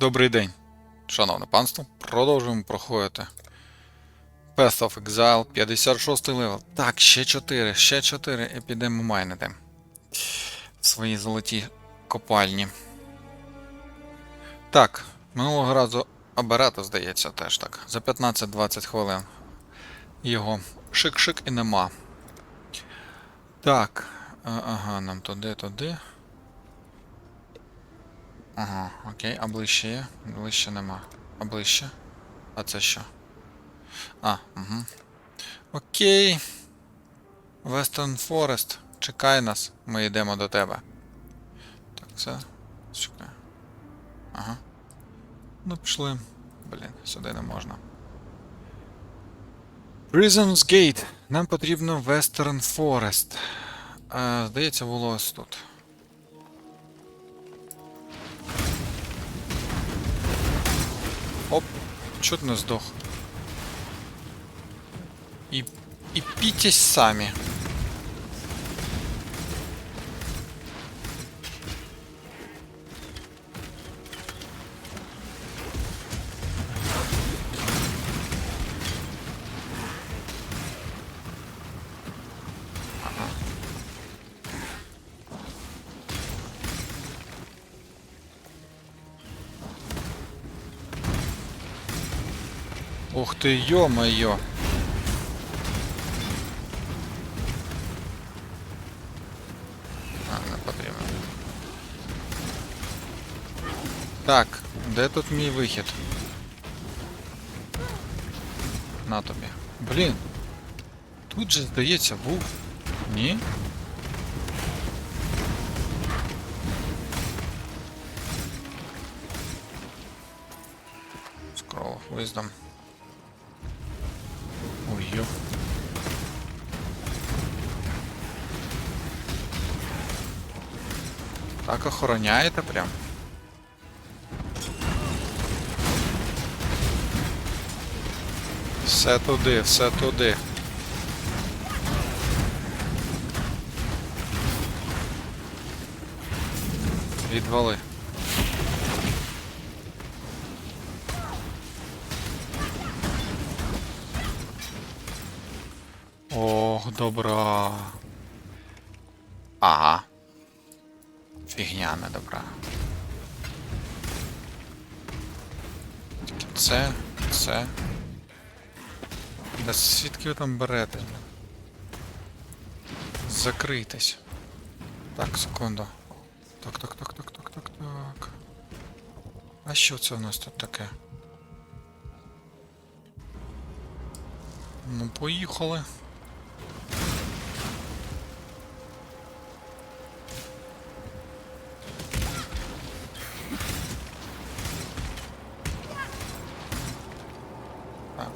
Добрий день, шановне панство. Продовжуємо проходити. Path of Exile, 56 левел. Так, ще 4, ще 4 і підемо майнити. В свої золоті копальні. Так, минулого разу Аберета, здається, теж так. За 15-20 хвилин. Його шик-шик і нема. Так. Ага, нам туди, туди. Ага, окей, а ближче є? Ближче нема. А ближче? А це що? А, угу. Окей. Western Forest. Чекай нас, ми йдемо до тебе. Так, це. Чекай. Ага. Ну, пішли. Блін, сюди не можна. Prison's Gate. Нам потрібно Western Forest. Е, здається, було тут. Чуть не здох. І пітесь самі. Ух ти, йо-моє. А, не потрібно. Так, де тут мій вихід? На тобі. Блін. Тут же, здається, був. Ні? Scroll of Так охороняєте прям. Все туди, все туди. Відвали. Ох, добра. Добра. Тільки Це, це. Да звідки ви там берете? Закрийтесь. Так, секунду. Так, так, так, так, так, так, так. А що це у нас тут таке? Ну, поїхали.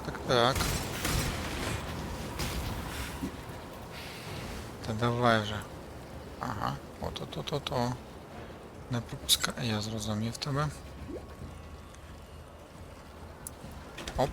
Так, так. Та давай вже. Ага, от от от от о. Не пропускай, я зрозумів тебе. Оп.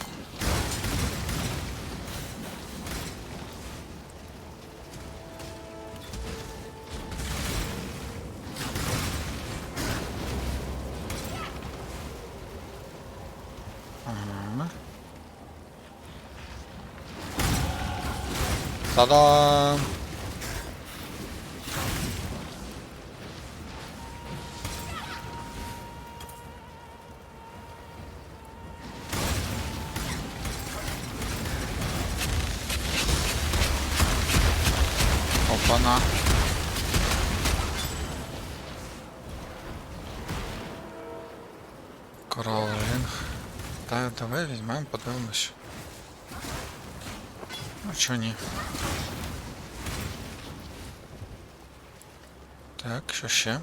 Та-дам! Опана. Корал ринг. Та давай візьмемо, подивимось. Ну чо ні. Так, що ще?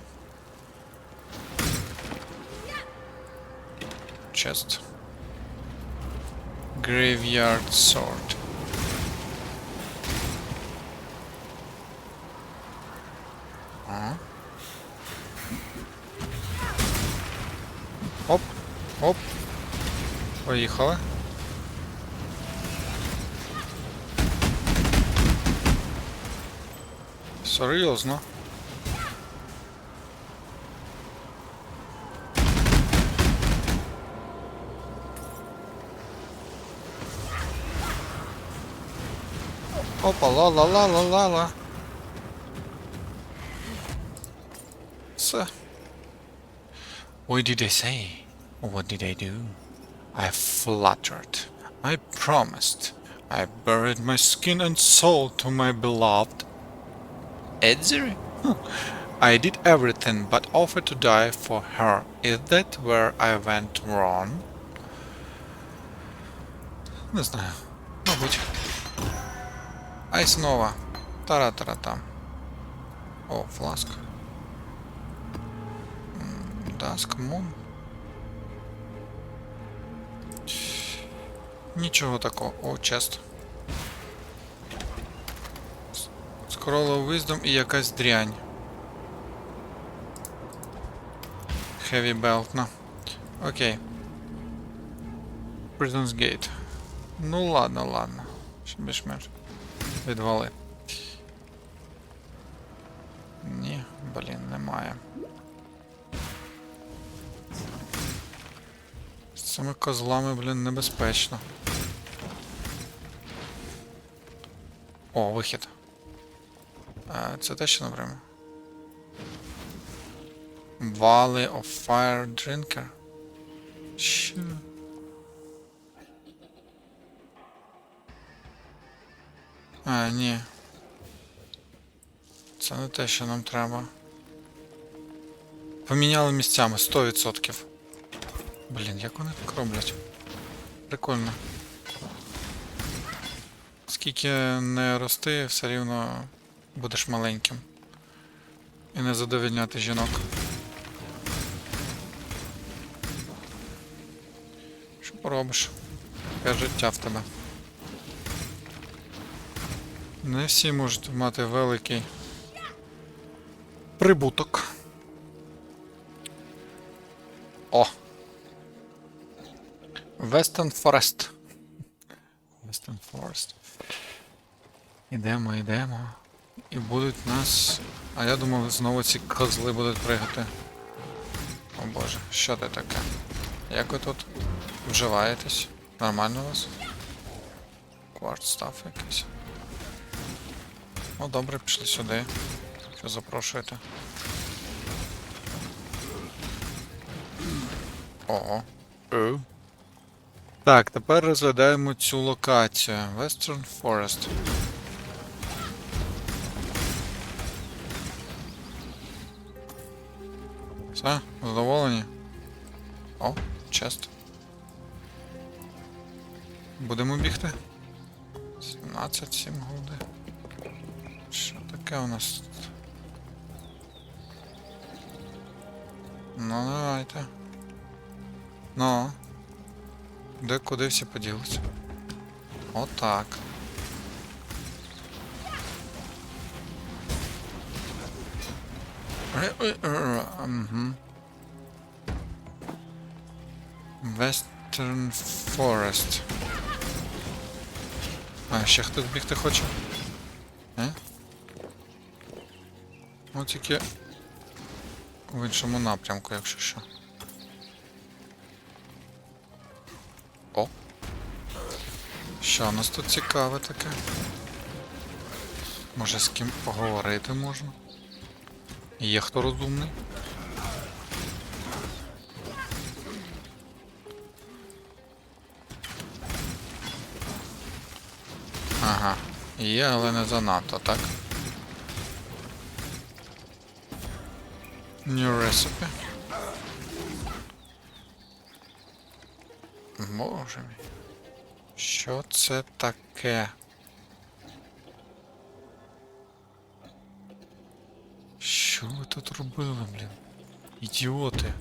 Chest. Graveyard Sword. Ага. Оп, оп. Поїхали. Серйозно. Опа, ла-ла-ла-ла-ла-ла. Sir. What did they say? What did they do? I fluttered. I promised. I buried my skin and soul to my beloved Edzeri? I did everything but offer to die for her. Is that where I went wrong? Не знаю. Мабуть. Айснова. Тара-тара-там. О, фласк. Даск Мун. Нічого такого. О, чест. Скролов Wisdom і якась дрянь. Heavy Belt, на. Окей. Prison's Gate. Ну ладно, ладно. Ще більш-менш. Відвали. Ні, блін, немає. З цими козлами, блін, небезпечно. О, вихід. Це те, що напряму. Valley of Fire Drinker. Що? А, ні. Це не те, що нам треба. Поміняли місцями 100%. Блін, як вони так роблять? Прикольно. Скільки не рости, все рівно будеш маленьким. І не задовільняти жінок. Що поробиш? Таке життя в тебе. Не всі можуть мати великий прибуток. О! Western Forest. Western Forest. Ідемо, йдемо. І будуть нас. А я думав, знову ці козли будуть пригати. О боже, що це таке? Як ви тут вживаєтесь? Нормально у вас? Кварт стаф якийсь. Ну добре, пішли сюди. Що запрошуєте? Ого. О. Так, тепер розглядаємо цю локацію. Western Forest. Все, задоволені? О, чест. Будемо бігти? 17, 7 голди. Що таке у нас тут? Ну, давайте. Ну. Де куди всі поділися? Отак. Угу. Western Forest. А, ще хтось бігти хоче? Е? Ну тільки в іншому напрямку, якщо що. О! Що у нас тут цікаве таке? Може з ким поговорити можна? Є хто розумний? Ага, є, але не занадто, так? New recipe. Боже мій. Що це таке? Що ви тут робили, блін? Ідіоти.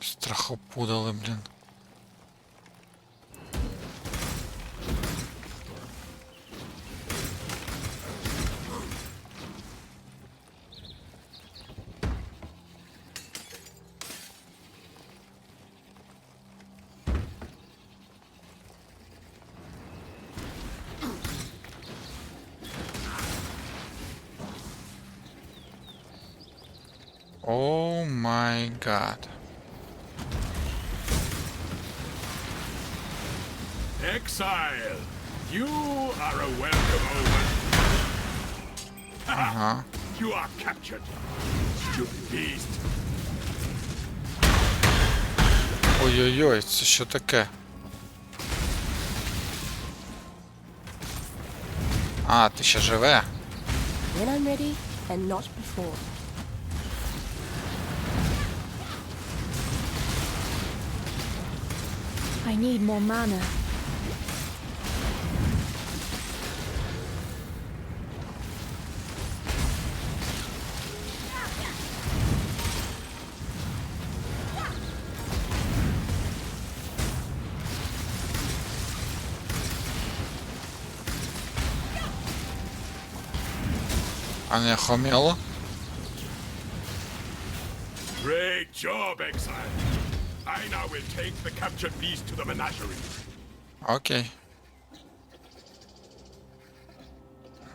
Страхопудали, блін. Oh my god. Exile! You are a welcome omen. Uh-huh. You are captured, stupid beast. Ой-ой-ой, це що таке? А, ти ще живе? When I'm ready, and not before. I need more mana. А не хоміло? Great job, Exile. Now will take the captured beast to the menagerie. Окей.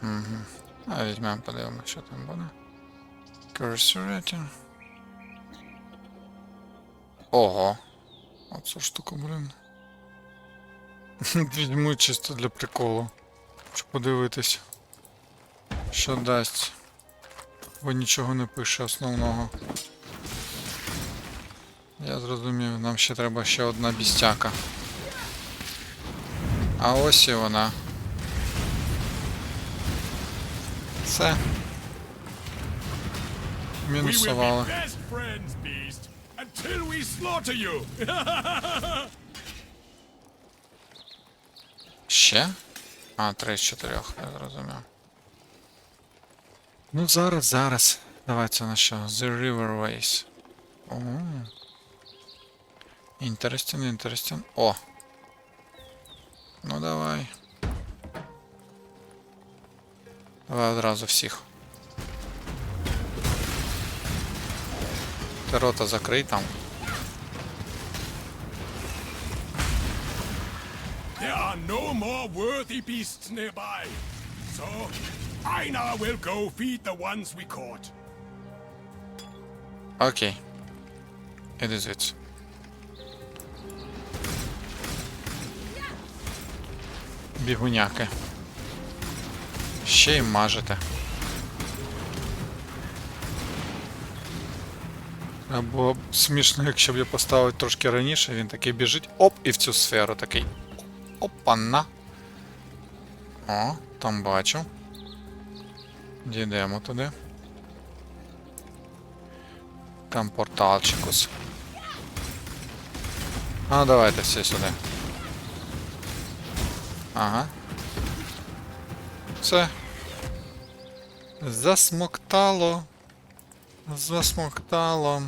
Угу. А візьмемо, подивимося, що там буде. Cursor rating. Ого. Оцю штуку, блін. Візьму чисто для приколу. Щоб подивитись. Що дасть. Бо нічого не пише основного. Я зрозумів, нам ще треба ще одна бістяка. А ось і вона. Все. We Мінусували. Ще? А, три з чотирьох, я зрозумів. Ну зараз, зараз. Давай це на що? The River Ways. О. Інтерестін, інтерестін. О. Ну давай. Давай одразу всіх. Ти рота закрий там. There are no more worthy beasts nearby. So, I now will go feed the ones we caught. Окей. Іди звідси. Бігуняки. Ще й мажете. Або смішно, якщо б я поставив трошки раніше, він такий біжить, оп, і в цю сферу такий. Опана. О, там бачу. Дійдемо туди. Там порталчикус. А, давайте всі сюди. Ага. Все. Засмоктало. Засмоктало.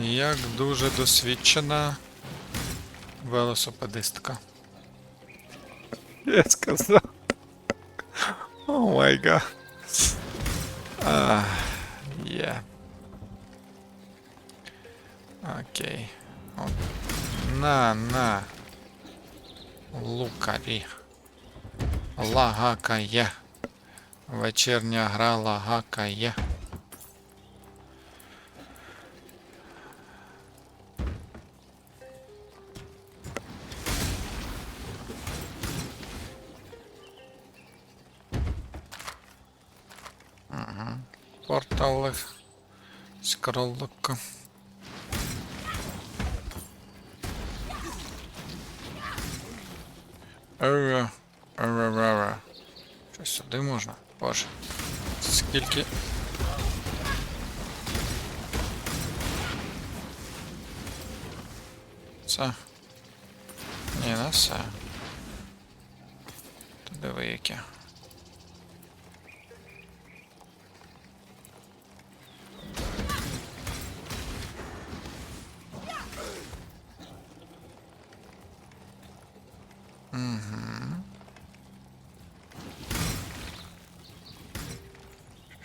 Як дуже досвідчена велосипедистка. Я сказав. О май гад. А, Є. Окей. От. На, на. Лукарі. Лагакає. Вечірня гра лагакає. Ага. Портали. Скроллока. Ера, ера. Що сюди можна? Боже. Скільки. Це. Ні, не все. Туди ви яке.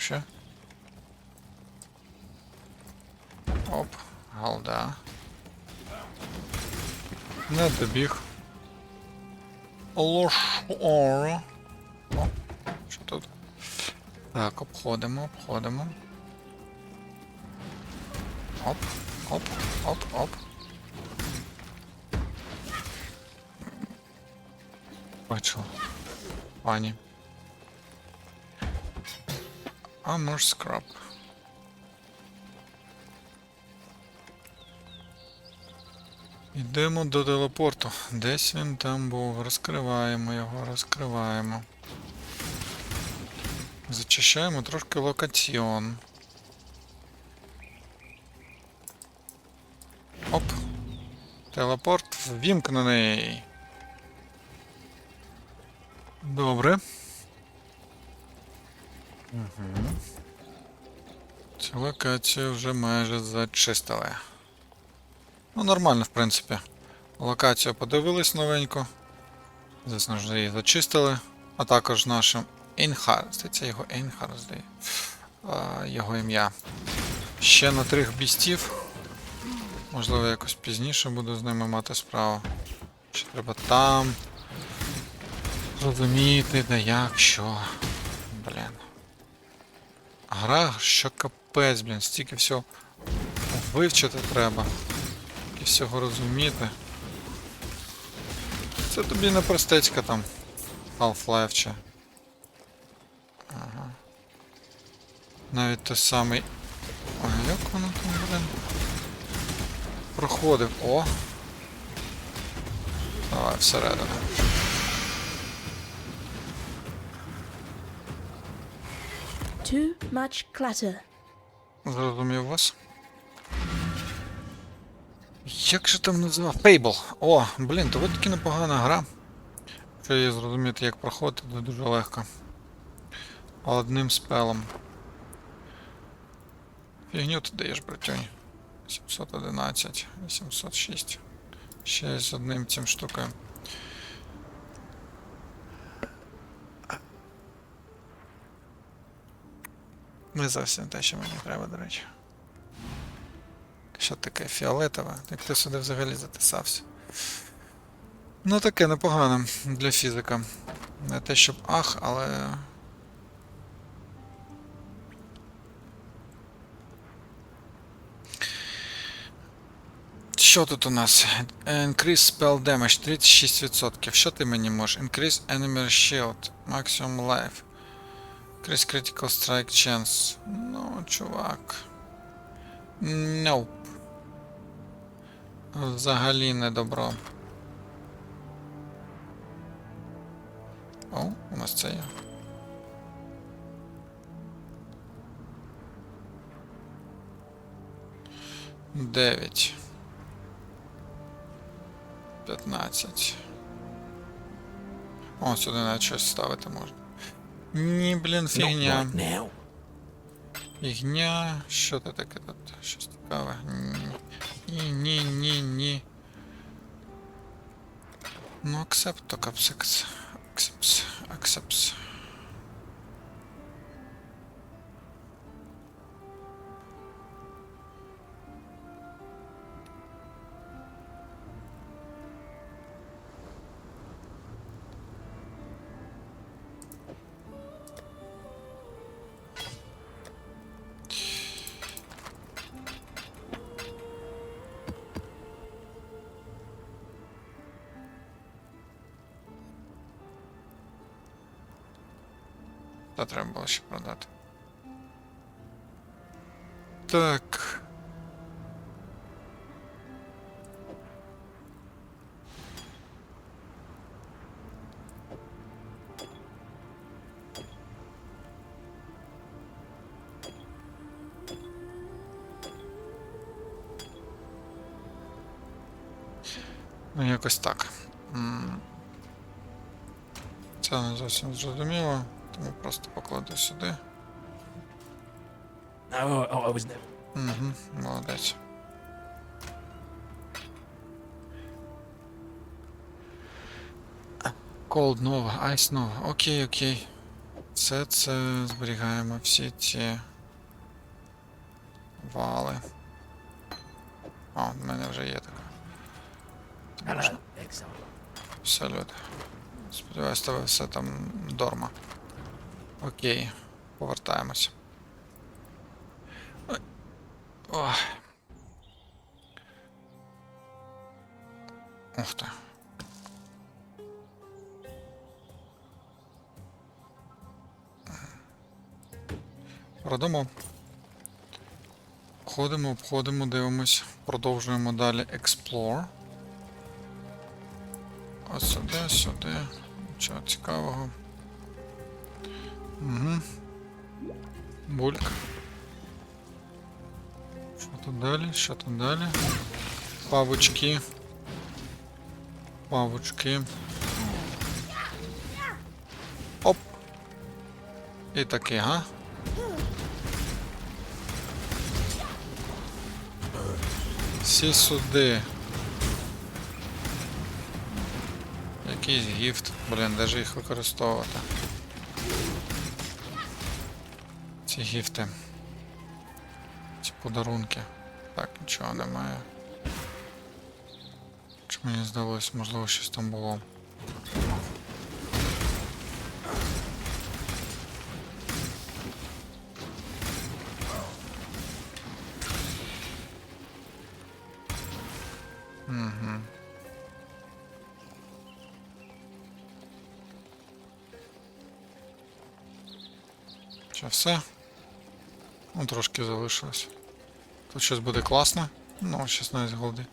Ще. Оп, галда. Не добіг. Лошора. О, що тут? Так, обходимо, обходимо. Оп, оп, оп, оп. Бачила. Пані. Armor Scrap. Йдемо до телепорту. Десь він там був. Розкриваємо його, розкриваємо. Зачищаємо трошки локаціон. Оп. Телепорт ввімкнений. Добре. Угу. Цю локацію вже майже зачистили. Ну, нормально, в принципі. Локацію подивились новенько. Звісно ж, її зачистили. А також нашим Ейнхар. Здається, його Ейнхар здає. А, його ім'я. Ще на трьох бістів. Можливо, якось пізніше буду з ними мати справу. Ще треба там. Розуміти, де як, що. Блін. Гра, що капець, блін, стільки всього вивчити треба. І всього розуміти. Це тобі не простецька там Half-Life чи. Ага. Навіть той самий. Ой, як воно там, блин? Проходив. О! Давай всередину. Too much clutter. Зрозумів вас. Як же там називав? Fable. О, блін, то таки непогана гра. Що її зрозуміти, як проходити, то дуже легко. Одним спелом. Фігню ти даєш, братюнь. 711, 806. Ще з одним цим штукою. Не зовсім те, що мені треба, до речі. Що таке фіолетове? Як ти сюди взагалі затисався? Ну таке непогано для фізика. Не те, щоб ах, але. Що тут у нас? Increase spell damage 36%. Що ти мені можеш? Increase enemy shield. Maximum life. Increase critical strike chance. Ну, чувак. Nope. Взагалі не добро. О, у нас це є. Дев'ять. П'ятнадцять. О, сюди навіть щось ставити можна. Ні, блін, фігня. Фігня. Що це таке тут? Щось цікаве. Ні, ні, ні, ні. Ну, accept, то accept. Accepts, accepts. Та треба було ще продати. Так. Ну, якось так. Це не зовсім зрозуміло, тому просто покладу сюди. No, I, I was never. Угу, молодець. Cold нова, Ice нова. Окей, окей. Все це зберігаємо всі ці вали. О, в мене вже є така. Excellent. Салют. Сподіваюсь, тебе все там дорма. Окей, повертаємось. Ох. Ух ти. Продому. Ходимо, обходимо, дивимось, продовжуємо далі Explore. Ось сюди, сюди. Нічого цікавого. Угу. Бульк. Що тут далі? Що тут далі? Павучки. Павучки. Оп. І таке, га? Всі сюди. Якийсь гіфт. Блін, де ж їх використовувати? Ці гіфти. Ці подарунки. Так, нічого немає. Чи мені здалось, можливо, щось там було. Угу. Все? Ну, трошки залишилось. Тут щось буде класно. Ну, 16 голди.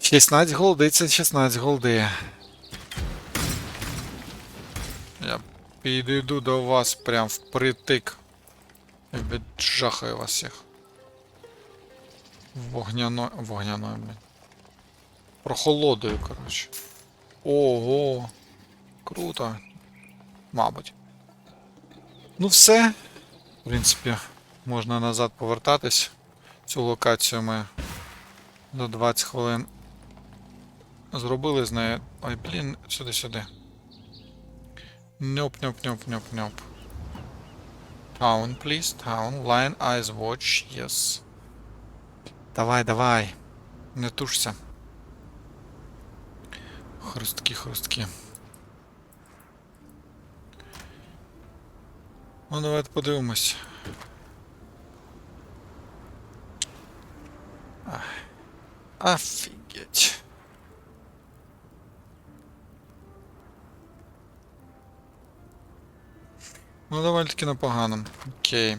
16 голди, це 16 голди. Я підійду до вас прям впритик. І віджахаю вас всіх. Вогняно... Вогняною, блін. Прохолодою, коротше. Ого. Круто. Мабуть. Ну все. В принципі, можна назад повертатись. Цю локацію ми за 20 хвилин зробили з нею. Ой, блін, сюди-сюди. Ньоп, ньоп, ньоп, ньоп, ньоп. Town, please, town. Line eyes watch, yes. Давай, давай. Не тушся. Хрустки, хрустки. Ну, давайте подивимось. Ах. Офігеть. Ну, доволі таки непогано. Окей.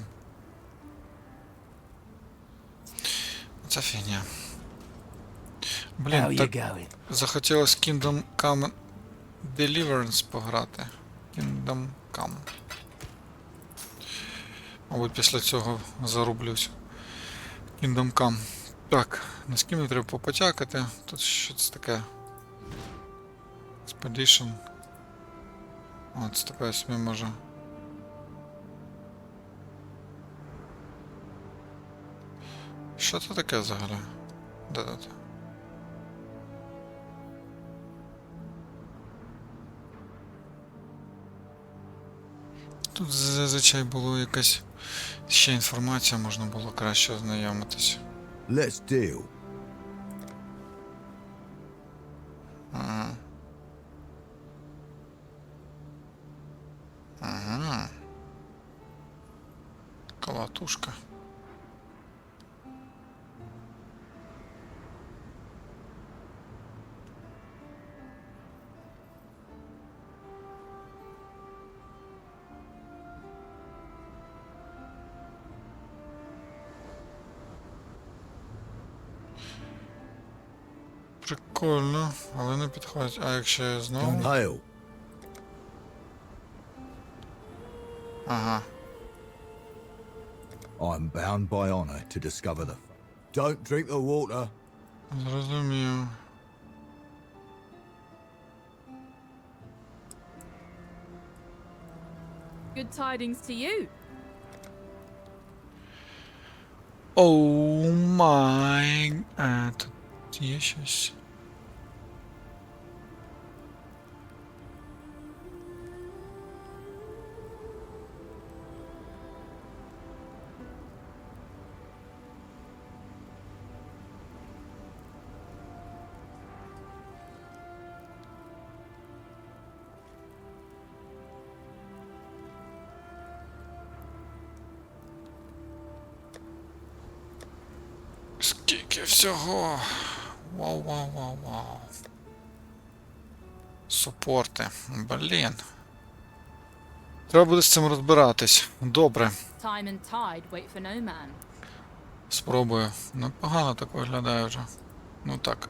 Це фігня. Блін, так going? захотілось Kingdom Come Deliverance пограти. Kingdom Come. Мабуть, після цього зарублюсь. Come. Так, на з мені треба попотякати. Тут щось таке. Expedition. О, це таке собі може. Що це таке взагалі? Де тут? Зазвичай було якась ще інформація, можна було краще ознайомитись. Let's deal. Ага. Ага. Колотушка. Прикольно, але не підходить. А якщо я знову. Hail. Ага. I'm bound by honor to discover the. Don't drink the water. Зрозумів. Good tidings to you. Оу май. А, тут є щось. Скільки всього. Вау, вау, вау, вау. Супорти. Блін. Треба буде з цим розбиратись. Добре. Спробую. Непогано так виглядає вже. Ну так.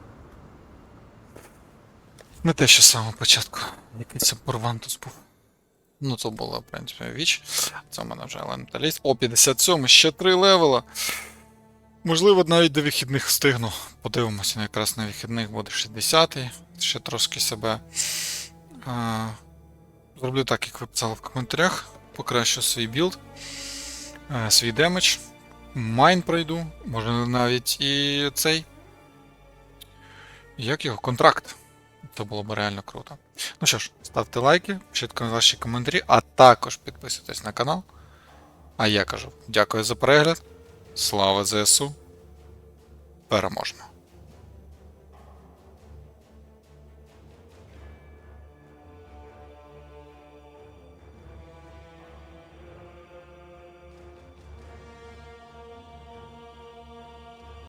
Не те, що з самого початку. Якийсь це Борвантус був. Ну, це було, в принципі, віч. Це в мене вже елементаліст. О, 57, ще 3 левела. Можливо, навіть до вихідних встигну. Подивимося, якраз на вихідних буде 60-й. Ще трошки себе. А, зроблю так, як ви писали в коментарях. Покращу свій білд, е, свій демедж. Майн пройду, може навіть і цей. Як його? Контракт. Це було б реально круто. Ну що ж, ставте лайки, пишіть ваші коментарі, а також підписуйтесь на канал. А я кажу, дякую за перегляд. Слава ЗСУ. Переможемо!